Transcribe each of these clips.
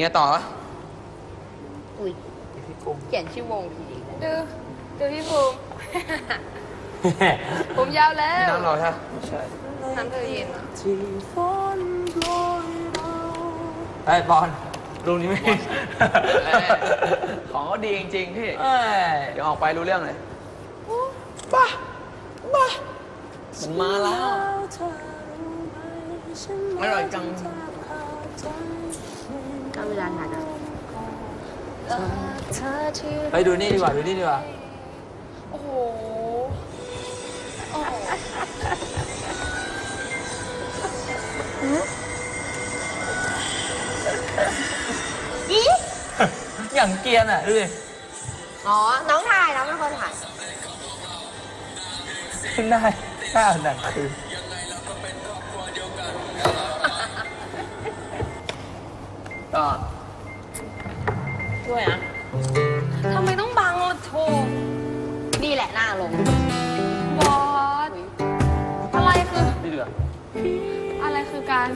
เฮียต่อวะอุ้ยพี่กุ้งเขียนชื่อวงผิดอีกแล้วดูดูพี่ภูมิ ผมยาวแล้พี่วน้ำรอใช่ปะใช่น้ำเธอเย็นอะไอ้ยบอลรูปนี้ไม่เอ้ยของก็ดีจริงๆพี่เอ้ยเดี๋ยวออกไปรู้เรื่องเลยบ้าบ้ามันมาแล้ว อร่อยจังก็ เวลาถ่ายนะไปดูนี่ดีกว่าดูนี่ดีกว่า โอ้โหอย่างเกรียนอะดูดิอ๋อ น้องถ่ายน้องเป็นคนถ่ายขึ้นได้หน้าหนังคืน ก็ช่วยนะทำไมต้องบังล่ะโถนี่แหละหน้าลง บอส อะไรคือนี่ดีกว่าอะไรคือการ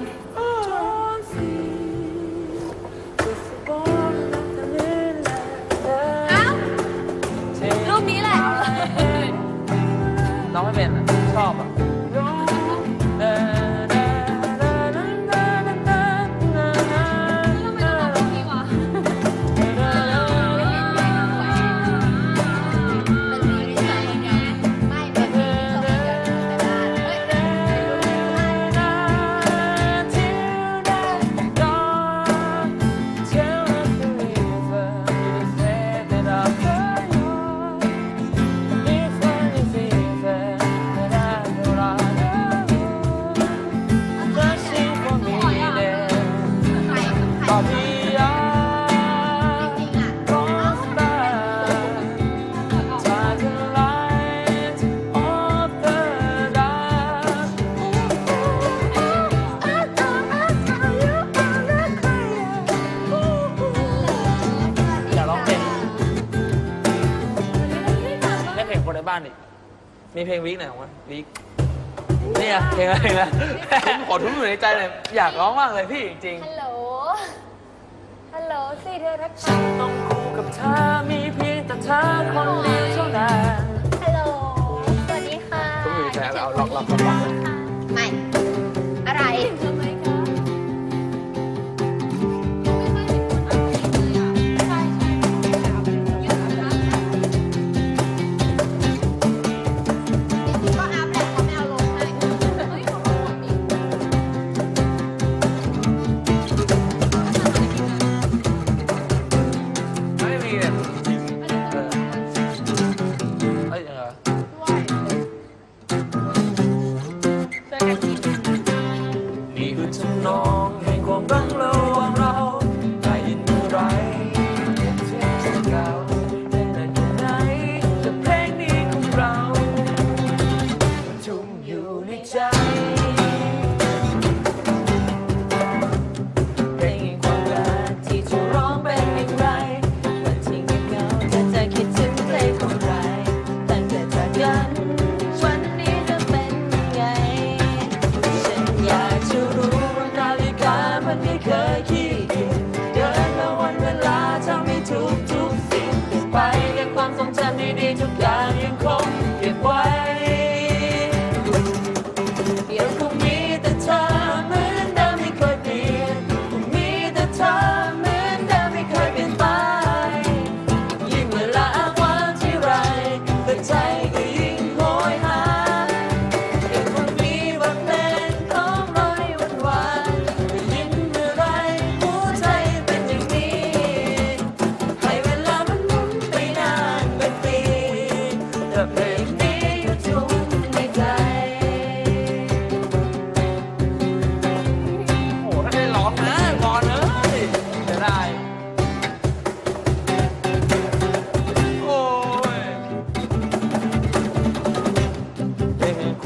เพลงวิกไหนของมันวิกนี่อะเพลงอะไรนะผมขอทุนอยู่ในใจเลยอยากร้องมากเลยพี่จริงฮัลโหล ฮัลโหลสิเธอรักๆฉันต้องคู่กับเธอมีเพียงแต่เธอคนเดียวเท่านั้นฮัลโหล สวัสดีค่ะทุนอยู่ในใจแล้วเอาล็อกล็อกล็อก ไ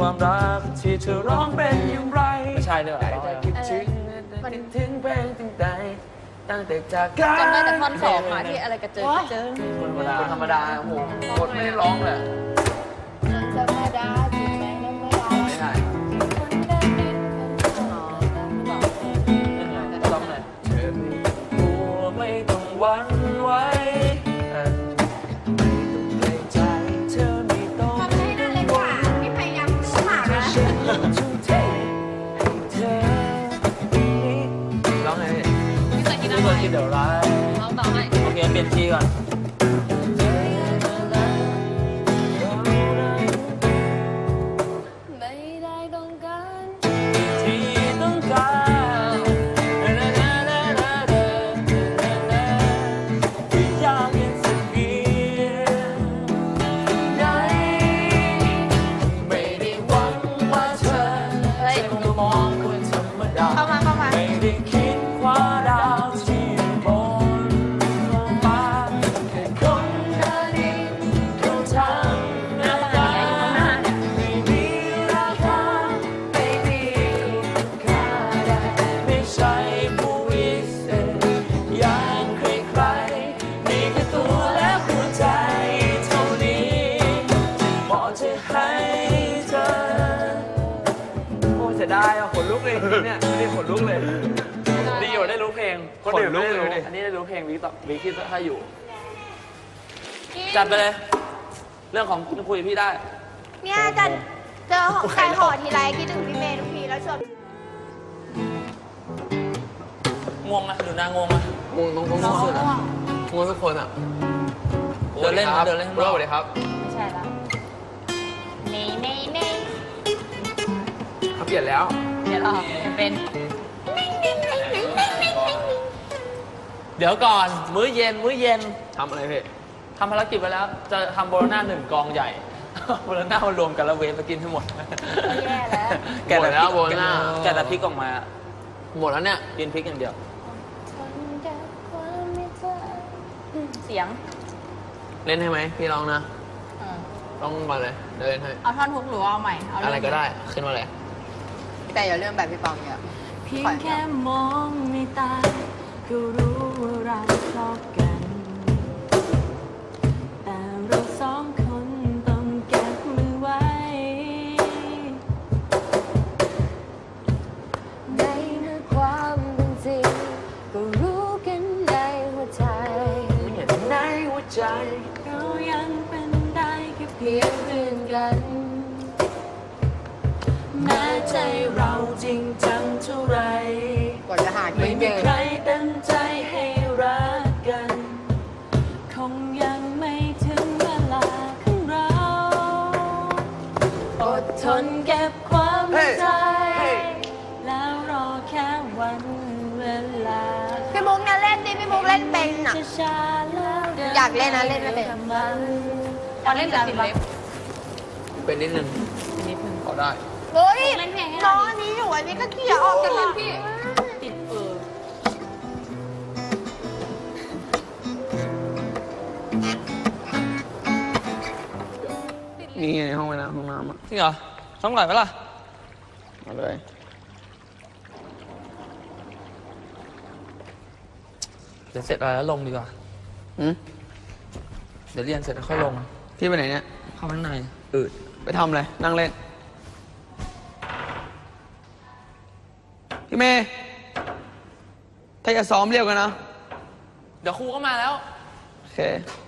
ความรักที่เธอร้องเป็นอย่างไรไม่ใช่ด้วยได้ได้คิดถึงคิดถึงเพลงตั้งแต่ตั้งแต่จากกันจำได้แต่ท่อนสองอะที่อะไรกระเจิงกระเจิงธรรมดาธรรมดาโอ้โหกดไม่ได้ร้องเลย เคยกินไม่อะเคไรยกินเดี๋ยวร้ายลองต่อให้โอเคเปลี่ยนคีย์ก่อน เลยเนี่ยนี่ขนลุกเลย ดีอยู่ได้รู้เพลงคนอื่นไม่ได้รู้อันนี้ได้รู้เพลงวิกต่อวิกที่ถ้าอยู่ จัดไปเลย เรื่องของคุณคุยกับพี่ได้ เนี่ยจะเจอใครห่อทีไรคิดถึงพี่เมย์ทุกทีแล้วชวนงงไหมหรือนางงงไหมงงตรงตรงนู้นสุดอะงงทุกคนอะเดินเล่นครับเดินเล่นข้างนสอกวัสดีครับไม่ใช่แล้วเน่เน่เน่เขาเปลี่ยนแล้ว เดี๋ยวเราเป็นเดี๋ยวก่อน มื้อเย็น มื้อเย็นทำอะไรพี่ทำภารกิจไปแล้ว จะทำโบโลน่าหนึ่งกองใหญ่ โบโลน่ามารวมกันแล้วเวฟไปกินให้หมดแย่แล้ว แกะหมดแล้วพริกโบโลน่า แกะแต่พริกออกมาหมดแล้วเนี่ยกินพริกอย่างเดียว เสียงเล่นให้ไหมพี่ร้องนะ เออร้องมาเลยเดี๋ยวเล่นให้เอาท่อนฮุกหรือว่าเอาใหม่ เอาอะไรเงก็ได้ขึ้นมาเลย แต่อย่าเรื่องแบบพี่ปองเนี่ย เพียงแค่มองในตาก็รู้ว่าเราชอบกัน เราจริงจังเท่าไหรกว่าจะหาไม่กินเจมีอ ใครเต็มใจให้รักกัน คงยังไม่ถึงเวลาของเรา อดทนเก็บความในใจแล้วรอแค่วันเวลา พี่มุกเนี่ยเล่นดิพี่มุกเล่นเป็นอะจะช้าแล้วดิอยากเล่นนะเล่นไม่เป็นตอนเล่นแต่ติดเล็บ เป็นนิดนึงนิดนึงพอได้ เฮ้ยเล่นเพลงให้น้เราองอันนี้อยู่อันนี้ก็เขี่ยออกกันเลยพี่ ติดเออนี่ไงห้องน้ำห้องน้ำอะจริงเหรอต้องหน่อยไหมล่ะ มาเลย เดี๋ยวเสร็จอะไรแล้วลงดีกว่า หืมเดี๋ยวเรียนเสร็จแล้วค่อยลง พี่ไปไหนเนี่ย เข้าข้างในอืดไปทำอะไร นั่งเล่น พี่เมย์ถ้าจะซ้อมเรียกกันนะ เดี๋ยวครูก็มาแล้ว โอเคโ